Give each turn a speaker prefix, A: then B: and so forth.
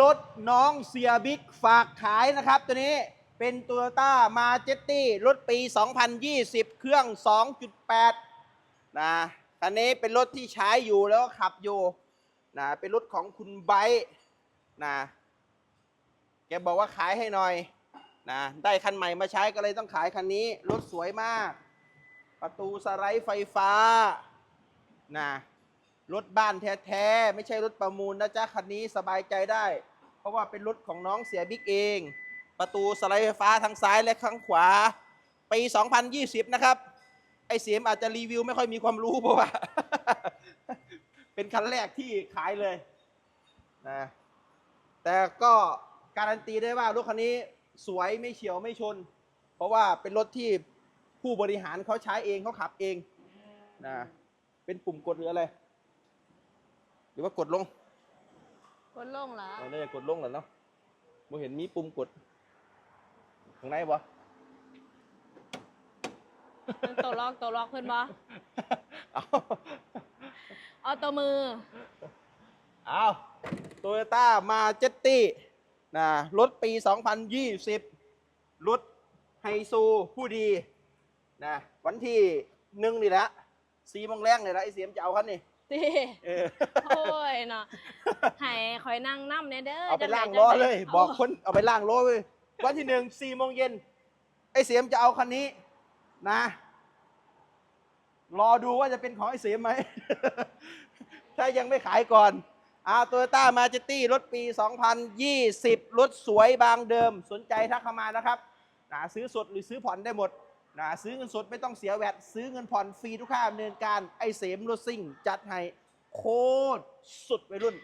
A: รถน้องเสียบิ๊กฝากขายนะครับ ตัวนี้เป็นตัวต้ามาเจตตี้รถปี 2020 เครื่อง 2.8 นะคันนี้เป็นรถที่ใช้อยู่แล้วก็ขับอยู่นะเป็นรถของคุณไบร์นะแกบอกว่าขายให้หน่อยนะได้คันใหม่มาใช้ก็เลยต้องขายคันนี้ รถสวยมาก ประตูสไลด์ไฟฟ้านะ รถบ้านแท้ๆ ไม่ใช่รถประมูลนะจ๊ะ คันนี้สบายใจได้ เพราะว่าเป็นรถของน้องเสียบิ๊กเอง ประตูสไลด์ไฟฟ้าทั้งซ้ายและข้างขวาปี 2020 นะครับ ไอเสียมอาจจะรีวิวไม่ค่อยมีความรู้เพราะว่า เป็นคันแรกที่ขายเลยนะแต่ก็การันตีได้ว่ารถคันนี้สวยไม่เฉียวไม่ชน เพราะว่าเป็นรถที่ผู้บริหารเขาใช้เองเขาขับเองนะเป็นปุ่มกดหรืออะไร หรือว่ากดลง
B: กดลงเหรอ
A: เราน่าจะกดลงเหรอเนาะบ่เห็นมีปุ่มกดตรงไหนวะ
B: เป็นตัวล็อกตัวล็อกเพื่อนบอ
A: เอา
B: เอาตัวมือ
A: เอาโตโยต้ามาเจตตี้นะรถปี 2020 รถไฮซูผู้ดีนะวันที่หนึ่งนี่แหละสีโมงแรงเลยละไอเสียมจะเอาคันนี่
B: ตี
A: เออ
B: โอ้ยเนาะให้คอยนั่งน้ำเนี่ยเด้อ
A: เอาไป
B: จัใด
A: ล่าง
B: จั
A: ล้อ
B: ใด
A: เลย บอกคนเอาไปล่างล้อเลยวันที่หนึ่งสี่โมงเย็นไอเสียมจะเอาคันนี้นะ รอดูว่าจะเป็นของไอเสียมไหม ถ้ายังไม่ขายก่อนอาโตโยต้ามาเจตี้รถปี 2020 รถสวยบางเดิม สนใจทักเข้ามานะครับนะซื้อสดหรือซื้อผ่อนได้หมด นะซื้อเงินสดไม่ต้องเสียแวดซื้อเงินผ่อนฟรีทุกค่าดำเนินการไอเสมรถซิ่งจัดให้โคตรสุดไปรุ่น